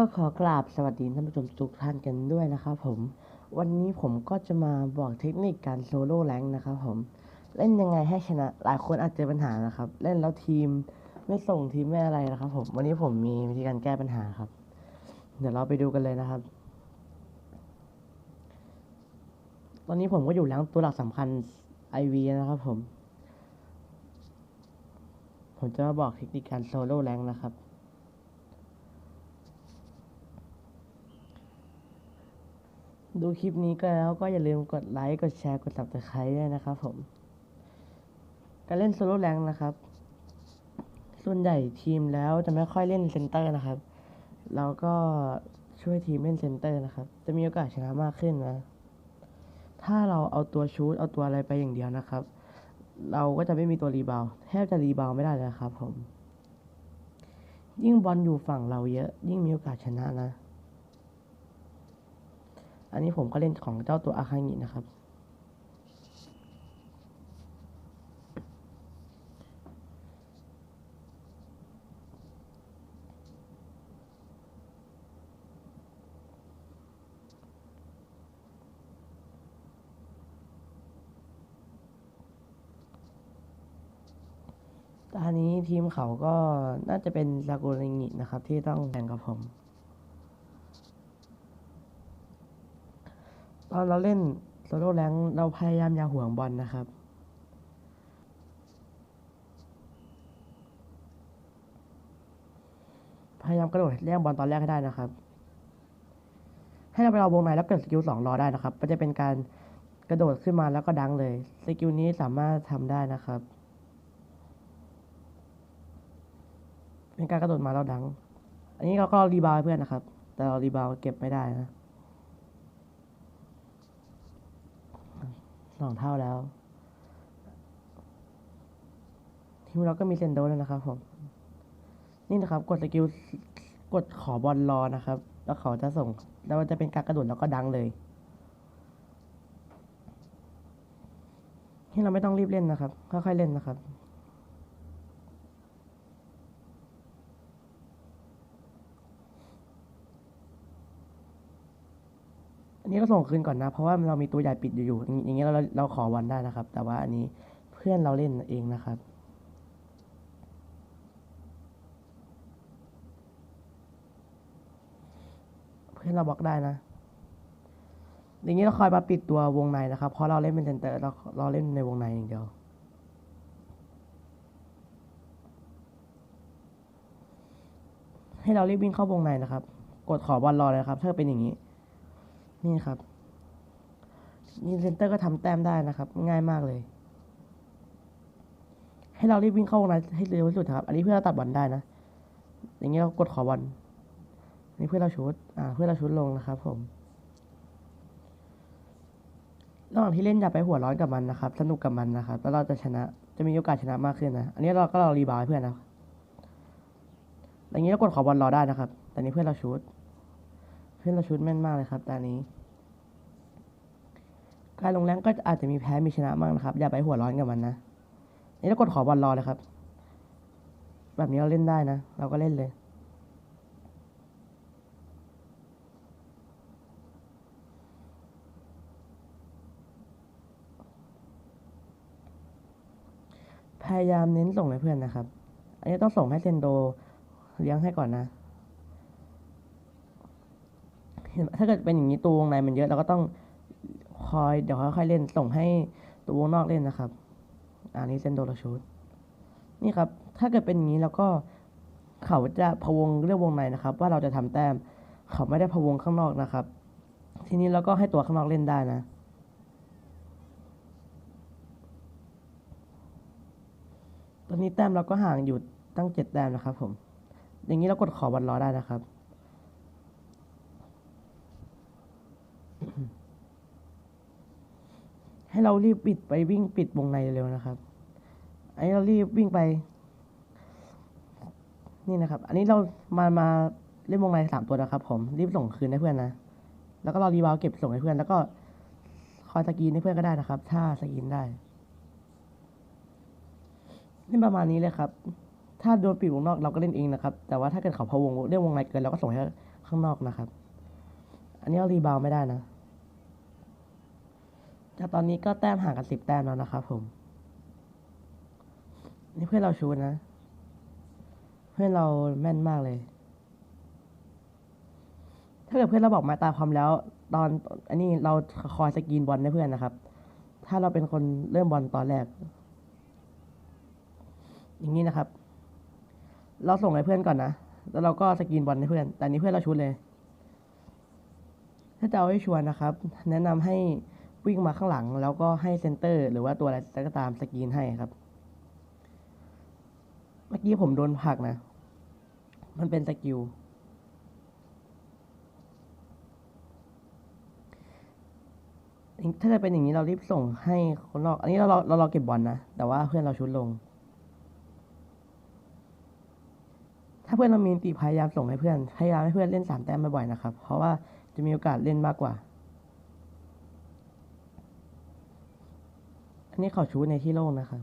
ก็ขอกราบสวัสดีท่านผู้ชมทุกท่านกันด้วยนะครับผมวันนี้ผมก็จะมาบอกเทคนิคการโซโล่แรงนะครับผมเล่นยังไงให้ชนะหลายคนอาจเจอปัญหานะครับ เล่นแล้วทีมไม่ส่งทีมไม่อะไรนะครับ ผมวันนี้ผมมีวิธีการแก้ปัญหาครับ เดี๋ยวเราไปดูกันเลยนะครับ ตอนนี้ผมก็อยู่แรงตัวหลักสำคัญ IV นะครับผม ผมจะมาบอกเทคนิคการโซโล่แรงนะครับ ดูคลิปนี้ก็แล้วก็อย่าลืมกดไลค์ กดแชร์ กด subscribe ด้วยนะครับผม การเล่นโซโล่แรงนะครับ ส่วนใหญ่ทีมแล้วจะไม่ค่อยเล่นเซนเตอร์นะครับ เราก็ช่วยทีมเล่นเซนเตอร์นะครับ จะมีโอกาสชนะมากขึ้นนะ ถ้าเราเอาตัวชูตเอาตัวอะไรไปอย่างเดียวนะครับ เราก็จะไม่มีตัวรีบาวแทบจะรีบาวไม่ได้เลยครับผม ยิ่งบอลอยู่ฝั่งเราเยอะ ยิ่งมีโอกาสชนะนะ อันนี้ผมก็เล่นของเจ้าตัวอาคางินะครับ ตอนนี้ทีมเขาก็น่าจะเป็นซากุริงินะครับ ที่ต้องแข่งกับผม ตอนเราเล่นโซโล่แรงเราพยายามอย่าห่วงบอลนะครับ พยายามกระโดดแย่งบอลตอนแรกให้ได้นะครับ ให้เราไปเอาวงในแล้วเกิดสกิลสองรอได้นะครับ ก็จะเป็นการกระโดดขึ้นมาแล้วก็ดังเลย สกิลนี้สามารถทำได้นะครับ เป็นการกระโดดมาแล้วดัง อันนี้เราก็รีบาวเพื่อนนะครับ แต่เรารีบาวเก็บไม่ได้นะ สองเท่าแล้ว ทีมเราก็มีเซนโดแล้วนะครับผมนี่นะครับ กดสกิลกดขอบอลรอนะครับ แล้วเขาจะส่ง แล้วมันจะเป็นการกระโดดแล้วก็ดังเลยที่เราไม่ต้องรีบเล่นนะครับค่อยๆเล่นนะครับ อันนี้ก็ส่งคืนก่อนนะ เพราะว่าเรามีตัวใหญ่ปิดอยู่อย่างอย่างเงี้ยเราเราขอวันได้นะครับ แต่ว่าอันนี้เพื่อนเราเล่นเองนะครับเพื่อนเราบล็อกได้นะ อย่างนี้เราคอยมาปิดตัววงในนะครับ เพราะเราเล่นเป็นเซนเตอร์เราเราเล่นในวงในอย่างเดียว ให้เรารีบวิ่งเข้าวงในนะครับ กดขอบอลรอเลยครับ ถ้าเป็นอย่างนี้ นี่ครับนี่เซนเตอร์ก็ทำแต้มได้นะครับ ง่ายมากเลย ให้เรารีบวิ่งเข้าวงในให้เร็วที่สุดครับ อันนี้เพื่อเราตัดบอลได้นะ อย่างนี้เรากดขอบอลอันนี้เพื่อเราชุดอ่า เพื่อเราชุดลงนะครับ ผมระหว่างที่เล่นอย่าไปหัวร้อนกับมันนะครับ สนุกกับมันนะครับ แล้วเราจะชนะ จะมีโอกาสชนะมากขึ้นนะ อันนี้เราก็เรารีบาวด์เพื่อนนะอย่างนี้เรากดขอบอลรอได้นะครับ แต่นี้เพื่อนเราชุด นเราชุดแม่นมากเลยครับแต่นนี้ การลงแรงก็อาจจะมีแพ้มีชนะบ้างนะครับ อย่าไปหัวร้อนกับมันนะ นี่เรากดขอบอลรอเลยครับ แบบนี้เราเล่นได้นะ เราก็เล่นเลยพยายามเน้นส่งให้เพื่อนนะครับ อันนี้ต้องส่งให้เซนโดเลี้ยงให้ก่อนนะ เห็น ถ้าเกิดเป็นอย่างนี้ตัววงในมันเยอะเราก็ต้องคอยเดี๋ยวค่อยๆเล่นส่งให้ตัววงนอกเล่นนะครับ อันนี้เซนโดราชูดนี่ครับ ถ้าเกิดเป็นอย่างนี้แล้วก็เขาจะพะวงเรื่องวงในนะครับ ว่าเราจะทำแต้ม เขาไม่ได้พะวงข้างนอกนะครับ ทีนี้เราก็ให้ตัวข้างนอกเล่นได้นะตอนนี้แต้มเราก็ห่างอยู่ตั้งเจ็ดแต้มนะครับผม อย่างนี้เรากดขอบอลรอได้นะครับ ให้เรารีบปิดไปวิ่งปิดวงในเร็วๆนะครับ อันนี้เรารีบวิ่งไป นี่นะครับ อันนี้เรามามาเล่นวงในสามตัวนะครับ ผมรีบส่งคืนให้เพื่อนนะ แล้วก็รารีบาวเก็บส่งให้เพื่อน แล้วก็คอยสกรีนให้เพื่อนก็ได้นะครับ ถ้าสกรีนได้นี่ประมาณนี้เลยครับ ถ้าโดนปิดวงนอกเราก็เล่นเองนะครับ แต่ว่าถ้าเกิดเขาพะวงเรื่องวงในเกินเราก็ส่งให้ข้างนอกนะครับ อันนี้เรารีบาวไม่ได้นะ ตอนนี้ก็แต้มห่างกันสิบแต้มแล้วนะครับผม นี่เพื่อนเราชูนะ เพื่อนเราแม่นมากเลย ถ้าเกิดเพื่อนเราบอกมาตามความแล้ว ตอนอันนี้เราคอยสกรีนบอลให้เพื่อนนะครับ ถ้าเราเป็นคนเริ่มบอลตอนแรก อย่างนี้นะครับ เราส่งให้เพื่อนก่อนนะ แล้วเราก็สกรีนบอลให้เพื่อน แต่นี้เพื่อนเราชุดเลย ถ้าจะเอาให้ชัวร์นะครับ แนะนำให้ วิ่งมาข้างหลังแล้วก็ให้เซนเตอร์หรือว่าตัวอะไรก็ตามสกรีนให้ครับ เมื่อกี้ผมโดนผลักนะ มันเป็นสกิลถ้าเกิดเป็นอย่างนี้เรารีบส่งให้คนนอก อันนี้เราเราเรารอเก็บบอลนะ แต่ว่าเพื่อนเราชุดลง ถ้าเพื่อนเรามีติพยายามส่งให้เพื่อน พยายามให้เพื่อนเล่นสามแต้มบ่อยๆนะครับ เพราะว่าจะมีโอกาสเล่นมากกว่า อั นนี้เขาชูดในที่โล่งนะครับ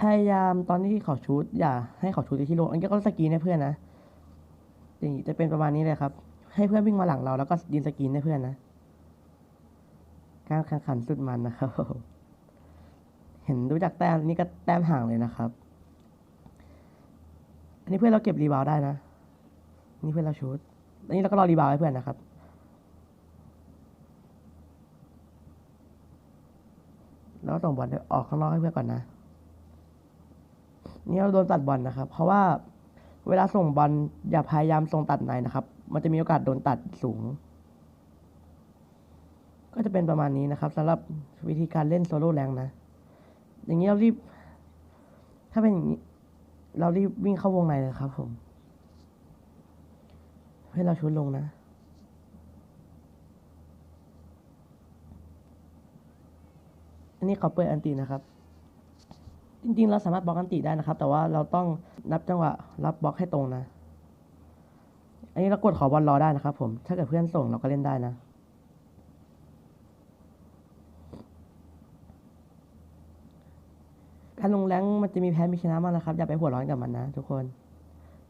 พยายามตอนที่เขาชูดอย่าให้เขาชูดในที่โล่งอันนี้ก็สกีนให้เพื่อนนะอย่างนี้จะเป็นประมาณนี้เลยครับ ให้เพื่อนวิ่งมาหลังเราแล้วก็ยินสกีนให้เพื่อนนะ การแข่งขันสุดมันนะครับ เห็นดูจากแต้มนี่ก็แต้มห่างเลยนะครับ อันนี้เพื่อนเราเก็บรีบาวได้นะนนี้เพื่อนเราชูดอันนี้เราก็รอรีบาวให้เพื่อนนะครับ แล้วส่งบอลออกข้างนอกให้เพื่อนก่อนนะนี่เราโดนตัดบอลนะครับ เพราะว่าเวลาส่งบอลอย่าพยายามส่งตัดในนะครับ มันจะมีโอกาสโดนตัดสูง ก็จะเป็นประมาณนี้นะครับสำหรับวิธีการเล่นโซโล่แรงนะ อย่างนี้เรารีบ ถ้าเป็นอย่างนี้ เรารีบวิ่งเข้าวงในเลยครับผม ให้เราชุดลงนะ อั นี้เขาเปิดอันตีนะครับ จริงๆ เราสามารถบล็อกอันติได้นะครับ แต่ว่าเราต้องนับจังหวะรับบล็อกให้ตรงนะ อันนี้เรากดขอบอลรอได้นะครับ ผม ถ้าเกิดเพื่อนส่งเราก็เล่นได้นะการลงแรงมันจะมีแพ้มีชนะมากนะครับ อย่าไปหัวร้อนกับมันนะ ทุกคน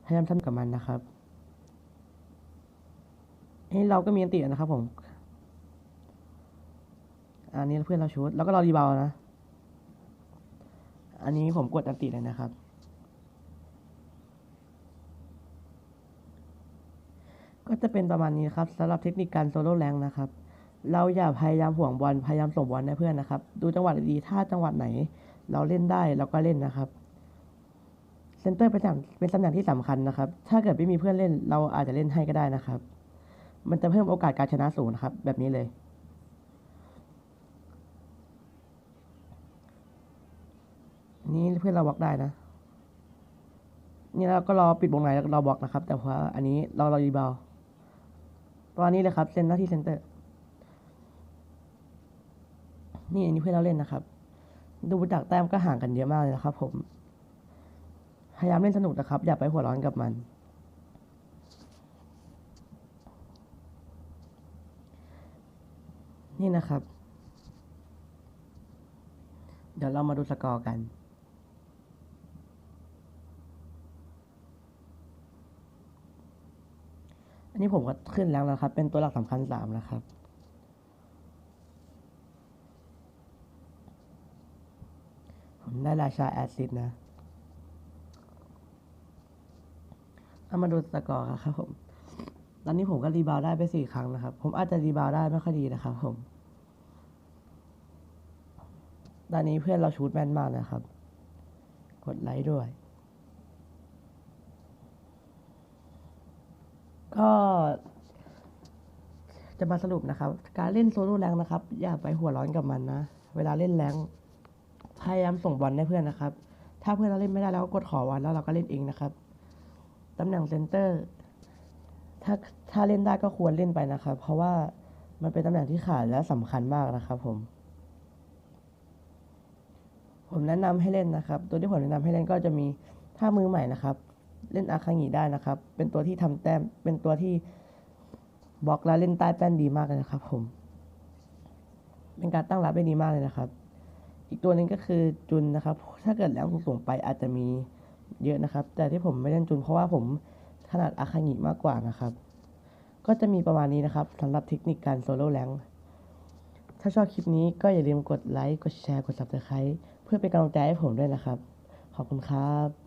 พยายามทำกับมันนะครับนี่เราก็มีอันตินะครับผม อันนี้เพื่อนเราชุดแล้วก็รอรีบาวนะ อันนี้ผมกดอันติเลยนะครับ ก็จะเป็นประมาณนี้ครับสำหรับเทคนิคการโซโล่แรงนะครับ เราอย่าพยายามห่วงบอลพยายามส่งบอลให้เพื่อนนะครับ ดูจังหวะดีๆถ้าจังหวะไหน เราเล่นได้เราก็เล่นนะครับเซนเตอร์เป็นตำแหน่งเป็นตำแหน่งที่สำคัญนะครับ ถ้าเกิดไม่มีเพื่อนเล่นเราอาจจะเล่นให้ก็ได้นะครับ มันจะเพิ่มโอกาสการชนะสูงนะครับ แบบนี้เลย นี่เพื่อนเราบล็อกได้นะ นี่เราก็รอปิดวงในแล้วเราบล็อกนะครับ แต่ว่าอันนี้เราเรารีบาวด์ประมาณนี้เลยครับเซนหน้าที่เซนเตอร์ นี่อันนี้เพื่อนเราเล่นนะครับ ดูจากแต้มก็ห่างกันเยอะมากเลยนะครับ ผม พยายามเล่นสนุกนะครับ อย่าไปหัวร้อนกับมันนี่นะครับ เดี๋ยวเรามาดูสกอร์กัน อั นนี้ผมก็ขึ้นแล้วนะครับ เป็นตัวหลักสำคัญสามนะครับ ผมได้ราชาแอซิดนะ เอามาดูสกอร์ครับผม ตอนนี้ผมก็รีบาวได้ไปสี่ครั้งนะครับ ผมอาจจะรีบาวได้ไม่ค่อยดีนะครับผม ตอนนี้เพื่อนเราชูดแม่นมากนะครับ กดไลค์ด้วย ก็จะมาสรุปนะครับ การเล่นโซโล่แรงนะครับ อย่าไปหัวร้อนกับมันนะ เวลาเล่นแรงพยายามส่งบอลให้เพื่อนนะครับ ถ้าเพื่อนเราเล่นไม่ได้เราก็กดขอวันแล้วเราก็เล่นเองนะครับตำแหน่งเซนเตอร์ ถ้าถ้าเล่นได้ก็ควรเล่นไปนะครับ เพราะว่ามันเป็นตำแหน่งที่ขาดและสำคัญมากนะครับ ผม ผมแนะนำให้เล่นนะครับ ตัวที่ผมแนะนำให้เล่นก็จะมีถ้ามือใหม่นะครับ เล่นอาคางิได้นะครับ เป็นตัวที่ทำแต้ม เป็นตัวที่บล็อกแล้วเล่นใต้แป้นดีมากเลยนะครับ ผม เป็นการตั้งรับได้ดีมากเลยนะครับ อีกตัวหนึ่งก็คือจุนนะครับ ถ้าเกิดแรงสูงไปอาจจะมีเยอะนะครับ แต่ที่ผมไม่เล่นจุนเพราะว่าผมถนัดอาคางิมากกว่านะครับ ก็จะมีประมาณนี้นะครับสำหรับเทคนิคการโซโล่แรงถ้าชอบคลิปนี้ก็อย่าลืมกดไลค์ กดแชร์ กด subscribe เพื่อเป็นกำลังใจให้ผมด้วยนะครับ ขอบคุณครับ